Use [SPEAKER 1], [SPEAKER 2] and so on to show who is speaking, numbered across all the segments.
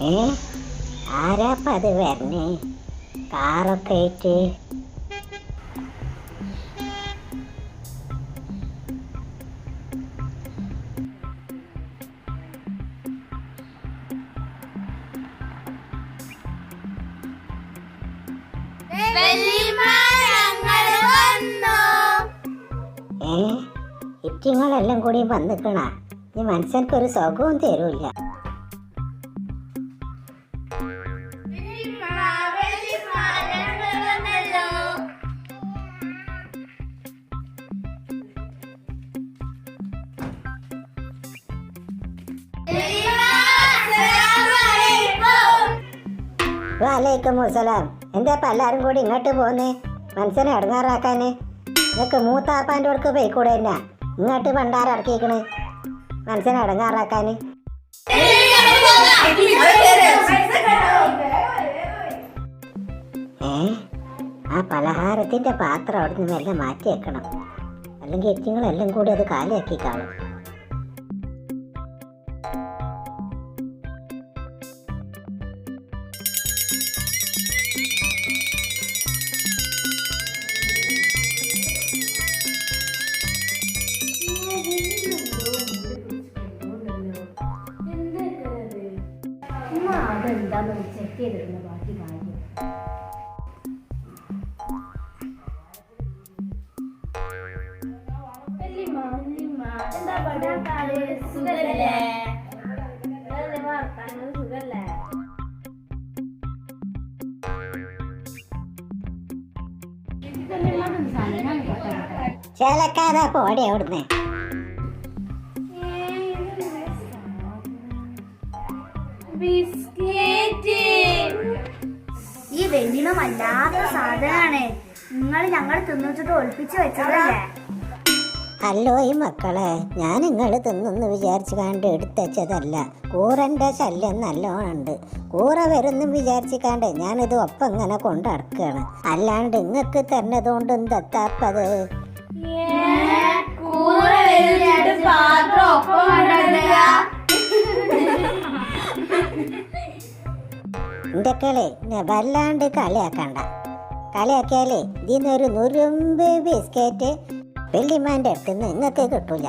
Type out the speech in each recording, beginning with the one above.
[SPEAKER 1] ഏ? ആരാപ്പ അത് വരണേ? കാറൊക്കെ ആയിട്ട്. ഇറ്റിങ്ങളെല്ലാം കൂടി വന്നിക്കണ. ഈ ഒരു സുഖവും തരൂല്ല. വാലേക്കും എന്താ ഇപ്പം എല്ലാവരും കൂടി ഇങ്ങോട്ട് പോന്നേ? മനസ്സിനെ ഇടങ്ങാറാക്കാന്? നിനക്ക് മൂത്താപ്പാന്റെ അടുക്ക് പോയിക്കൂടെ എന്നാ? ഇങ്ങോട്ട് പണ്ടാരം ഇറക്കിക്കണ് മനസ്സിനെ ഇടങ്ങാറാക്കാന്. ഏ? ആ പലഹാരത്തിന്റെ പാത്രം അവിടെ നിന്ന് എല്ലാം മാറ്റി വെക്കണം അല്ലെങ്കിൽ എത്തിങ്ങളെല്ലാം കൂടി അത് കാലിയാക്കി കാണും.
[SPEAKER 2] അതെന്താന്ന് ചെക്ക് ചെയ്തിരുന്നു ബാക്കി കാര്യം എന്താ പാട്? സുഖല്ലേ? വർത്താനം സുഖല്ലേ?
[SPEAKER 1] ചേലക്കാതാ പോടി അവിടുന്ന്
[SPEAKER 2] ഈ വെല്ലിമ വല്ലാത്ത സാധനാണ്. നിങ്ങൾ ഞങ്ങൾ തിന്നിച്ചിട്ട് ഒളിപ്പിച്ചു വെച്ചതല്ലേ?
[SPEAKER 1] ഹലോ ഈ മക്കളെ ഞാൻ നിങ്ങൾ തിന്നെന്ന് വിചാരിച്ചു കണ്ട് എടുത്തച്ചതല്ല കൂറന്റെ ശല്യം നല്ലോണം ഉണ്ട് കൂറ വരുന്നും വിചാരിച്ച് കണ്ട് ഞാനിത് ഒപ്പം ഇങ്ങനെ കൊണ്ട് നടക്കുകയാണ് അല്ലാണ്ട് ഇങ്ങക്ക് തന്നതുകൊണ്ട് എന്തെത്താപ്പത്? ഒപ്പം കളി എന്നെ വല്ലാണ്ട് കളിയാക്കണ്ട. കളിയാക്കിയാലേ ഇതിന്നൊരു നുരുമ്പ് ബിസ്ക്കറ്റ് വെള്ളിമാന്റെ അടുത്ത് നിന്ന് നിങ്ങൾക്ക് കിട്ടൂല.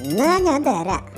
[SPEAKER 1] എന്നാ ഞാൻ തരാം.